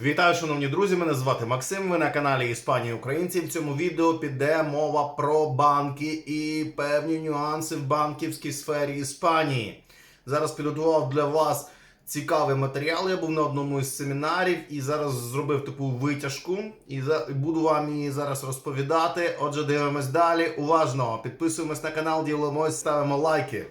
Вітаю, шановні друзі! Мене звати Максим. Ви на каналі Іспанії Українці. В цьому відео піде мова про банки і певні нюанси в банківській сфері Іспанії. Зараз підготував для вас цікавий матеріал. Я був на одному із семінарів і зараз зробив таку витяжку. І буду вам її зараз розповідати. Отже, дивимось далі. Уважно підписуємось на канал, ділимось, ставимо лайки.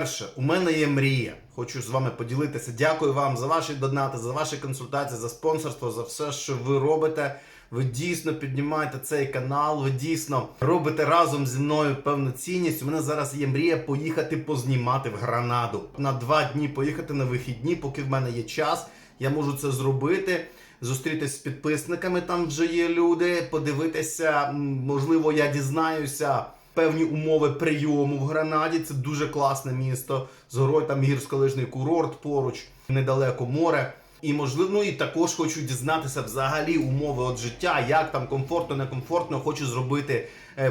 Перше, у мене є мрія. Хочу з вами поділитися. Дякую вам за ваші донати, за ваші консультації, за спонсорство, за все, що ви робите. Ви дійсно піднімаєте цей канал, ви дійсно робите разом зі мною певну цінність. У мене зараз є мрія поїхати познімати в Гранаду. На два дні поїхати на вихідні, поки в мене є час. Я можу це зробити. Зустрітись з підписниками, там вже є люди, подивитися, можливо, я дізнаюся певні умови прийому в Гранаді. Це дуже класне місто. З горою там гірськолижний курорт поруч, недалеко море. І можливо, ну і також хочу дізнатися взагалі умови от життя, як там комфортно, некомфортно. Хочу зробити е,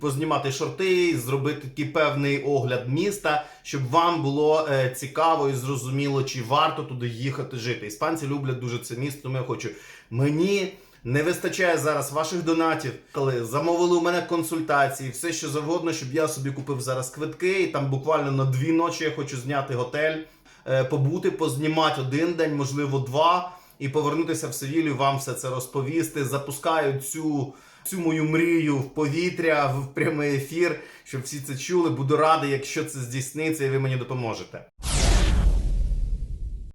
познімати шорти, зробити такий певний огляд міста, щоб вам було е, цікаво і зрозуміло, чи варто туди їхати жити. Іспанці люблять дуже це місто. Тому я хочу мені. Не вистачає зараз ваших донатів, коли замовили у мене консультації, все що завгодно, щоб я собі купив зараз квитки. І там буквально на дві ночі я хочу зняти готель, е, побути, познімати один день, можливо, два, і повернутися в Севілію, вам все це розповісти. Запускаю цю, цю мою мрію в повітря, в прямий ефір, щоб всі це чули. Буду радий, якщо це здійсниться, і ви мені допоможете.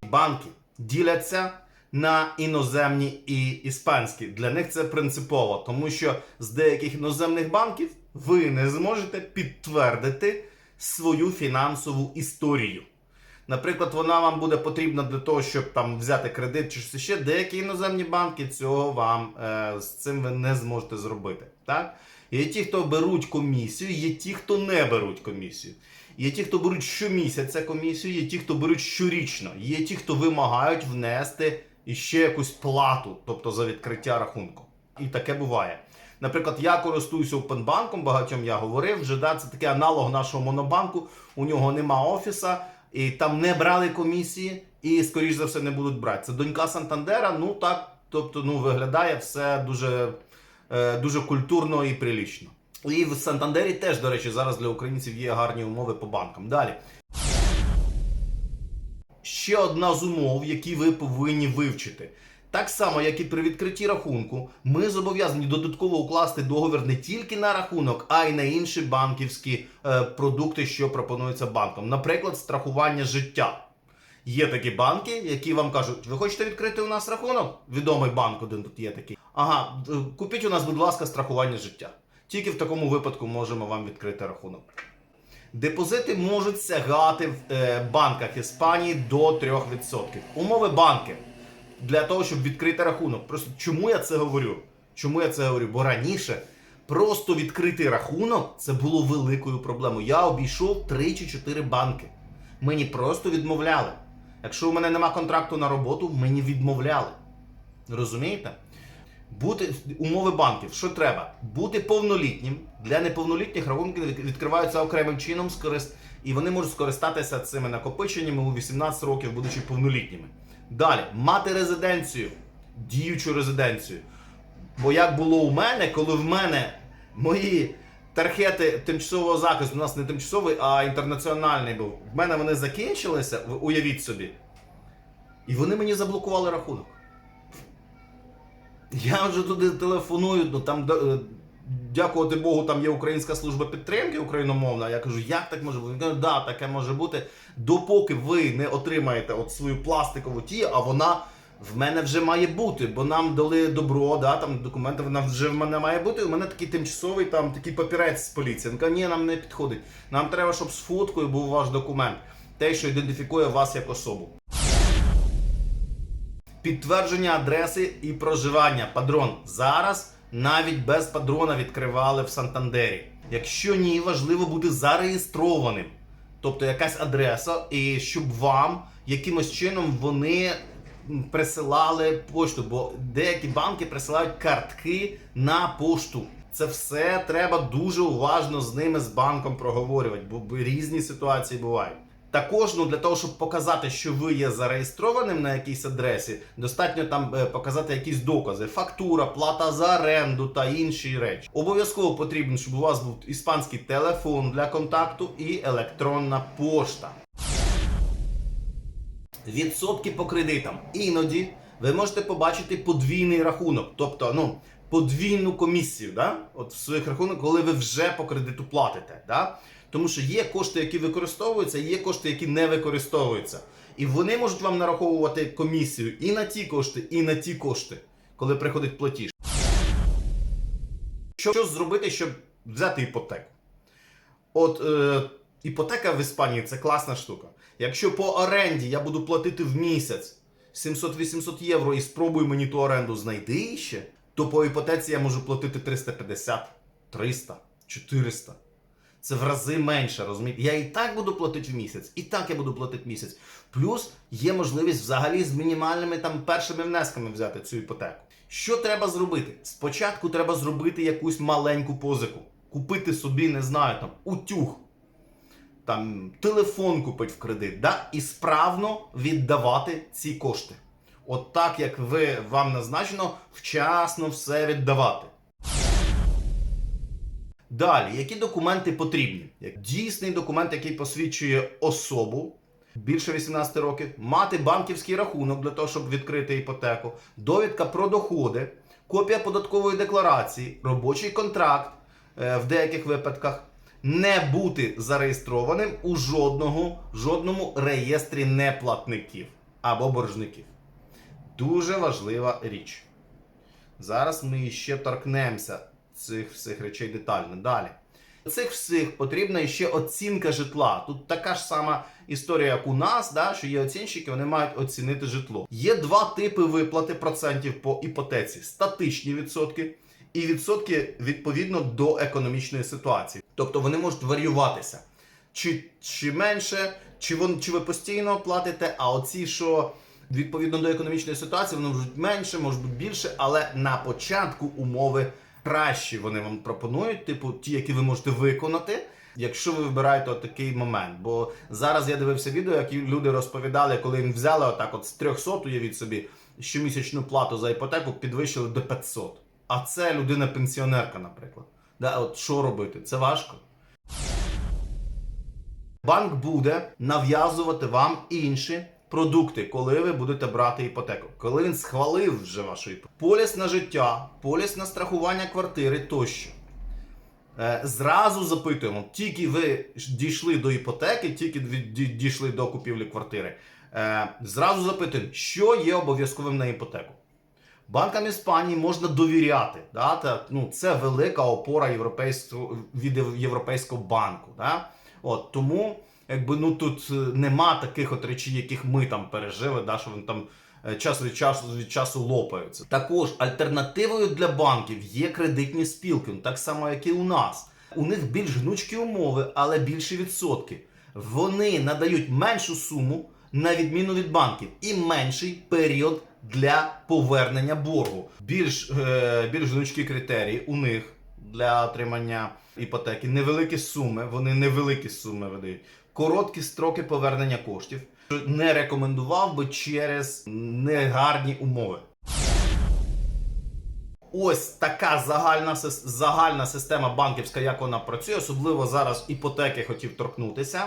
Банки діляться на іноземні і іспанські. Для них це принципово, тому що з деяких іноземних банків ви не зможете підтвердити свою фінансову історію. Наприклад, вона вам буде потрібна для того, щоб там взяти кредит чи щось ще. Деякі іноземні банки цього вам е, з цим ви не зможете зробити. Так? Є ті, хто беруть комісію, є ті, хто не беруть комісію. Є ті, хто беруть щомісяця комісію, є ті, хто беруть щорічно, є ті, хто вимагають внести іще якусь плату, тобто за відкриття рахунку. І таке буває. Наприклад, я користуюся Опенбанком, багатьом я говорив вже, да, це такий аналог нашого монобанку. У нього нема офіса, і там не брали комісії, і, скоріш за все, не будуть брати. Це донька Сантандера, ну так, тобто ну, виглядає все дуже, е, дуже культурно і прилічно. І в Сантандері теж, до речі, зараз для українців є гарні умови по банкам. Далі. Ще одна з умов, які ви повинні вивчити. Так само, як і при відкритті рахунку, ми зобов'язані додатково укласти договір не тільки на рахунок, а й на інші банківські е, продукти, що пропонуються банком. Наприклад, страхування життя. Є такі банки, які вам кажуть, ви хочете відкрити у нас рахунок? Відомий банк один тут є такий. Ага, е, купіть у нас, будь ласка, страхування життя. Тільки в такому випадку можемо вам відкрити рахунок. Депозити можуть сягати в е, банках Іспанії до 3%. Умови банки для того, щоб відкрити рахунок. Просто чому я це говорю? Чому я це говорю? Бо раніше просто відкрити рахунок це було великою проблемою. Я обійшов 3 чи 4 банки. Мені просто відмовляли. Якщо у мене нема контракту на роботу, мені відмовляли. Розумієте? Бути умови банків, що треба? Бути повнолітнім. Для неповнолітніх рахунки відкриваються окремим чином, і вони можуть скористатися цими накопиченнями у 18 років, будучи повнолітніми. Далі, мати резиденцію, діючу резиденцію. Бо як було у мене, коли в мене мої тархети тимчасового захисту, у нас не тимчасовий, а інтернаціональний був. В мене вони закінчилися, уявіть собі. І вони мені заблокували рахунок. Я вже туди телефоную, ну там е, дякувати Богу, там є українська служба підтримки україномовна. Я кажу, як так може бути? Каже, да, таке може бути. Допоки ви не отримаєте от свою пластикову ті, а вона в мене вже має бути, бо нам дали добро, да, там документи, вона вже в мене має бути. У мене такий тимчасовий там такий папірець з поліції. Каже, ні, нам не підходить. Нам треба, щоб з фоткою був ваш документ, те, що ідентифікує вас як особу. Підтвердження адреси і проживання. Падрон. Зараз навіть без падрона відкривали в Сантандері. Якщо ні, важливо бути зареєстрованим. Тобто якась адреса, і щоб вам якимось чином вони присилали пошту, бо деякі банки присилають картки на пошту. Це все треба дуже уважно з ними з банком проговорювати, бо різні ситуації бувають. Також ну для того, щоб показати, що ви є зареєстрованим на якійсь адресі, достатньо там е, показати якісь докази: фактура, плата за оренду та інші речі. Обов'язково потрібно, щоб у вас був іспанський телефон для контакту і електронна пошта. Відсотки по кредитам. Іноді ви можете побачити подвійний рахунок, тобто ну, подвійну комісію да? От в своїх рахунках, коли ви вже по кредиту платите. Да? Тому що є кошти, які використовуються, є кошти, які не використовуються. І вони можуть вам нараховувати комісію і на ті кошти, і на ті кошти, коли приходить платіж. Що, зробити, щоб взяти іпотеку? От е, іпотека в Іспанії це класна штука. Якщо по оренді я буду платити в місяць 700-800 євро і спробую мені ту оренду знайти ще, то по іпотеці я можу платити 350, 300, 400. Це в рази менше, розумієте? Я і так буду платити в місяць, і так я буду платити в місяць. Плюс є можливість взагалі з мінімальними там першими внесками взяти цю іпотеку. Що треба зробити? Спочатку треба зробити якусь маленьку позику, купити собі, не знаю, там утюг, там телефон купити в кредит, да? і справно віддавати ці кошти. От так, як ви вам назначено, вчасно все віддавати. Далі, які документи потрібні? Дійсний документ, який посвідчує особу більше 18 років, мати банківський рахунок для того, щоб відкрити іпотеку, довідка про доходи, копія податкової декларації, робочий контракт е, в деяких випадках, не бути зареєстрованим у жодного, жодному реєстрі неплатників або боржників. Дуже важлива річ. Зараз ми ще торкнемося цих всіх речей детально. Далі. Цих всіх потрібна ще оцінка житла. Тут така ж сама історія, як у нас, да, що є оцінщики, вони мають оцінити житло. Є два типи виплати процентів по іпотеці: статичні відсотки і відсотки відповідно до економічної ситуації. Тобто вони можуть варіюватися. Чи, чи менше, чи, вон, чи ви постійно платите, а оці, що відповідно до економічної ситуації, вони можуть менше, можуть бути більше, але на початку умови кращі вони вам пропонують, типу ті, які ви можете виконати. Якщо ви вибираєте такий момент, бо зараз я дивився відео, які люди розповідали, коли їм взяли отак, от з 300, уявіть собі, щомісячну плату за іпотеку підвищили до 500. А це людина-пенсіонерка, наприклад. Да, от що робити? Це важко. Банк буде нав'язувати вам інші продукти, коли ви будете брати іпотеку. Коли він схвалив вже вашу іпотеку. Поліс на життя, поліс на страхування квартири тощо. Е, Зразу запитуємо, тільки ви дійшли до іпотеки, тільки дійшли до купівлі квартири. е, Зразу запитуємо, що є обов'язковим на іпотеку. Банкам Іспанії можна довіряти. Да? Та, ну, це велика опора європейського, від Європейського банку. Да? От, тому якби, ну, тут е, нема таких от речей, яких ми там пережили, да? що вони там е, час від часу від часу лопаються. Також альтернативою для банків є кредитні спілки, ну, так само, як і у нас. У них більш гнучкі умови, але більші відсотки. Вони надають меншу суму на відміну від банків і менший період для повернення боргу. Більш, е, більш гнучкі критерії у них для отримання іпотеки. Невеликі суми, вони невеликі суми видають. Короткі строки повернення коштів. Що Не рекомендував би через негарні умови. Ось така загальна, загальна система банківська, як вона працює, особливо зараз іпотеки хотів торкнутися.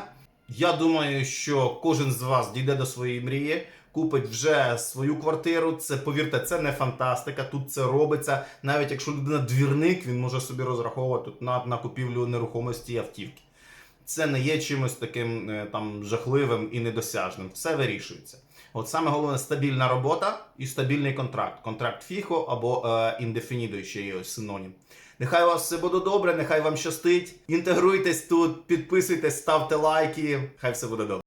Я думаю, що кожен з вас дійде до своєї мрії, купить вже свою квартиру. Це повірте, це не фантастика. Тут це робиться. Навіть якщо людина двірник, він може собі розраховувати на, на купівлю нерухомості і автівки. Це не є чимось таким е, там жахливим і недосяжним. Все вирішується. От саме головне стабільна робота і стабільний контракт. Контракт фіхо або е, індефінідо, ще є ось синонім. Нехай у вас все буде добре, нехай вам щастить. Інтегруйтесь тут, підписуйтесь, ставте лайки. Хай все буде добре.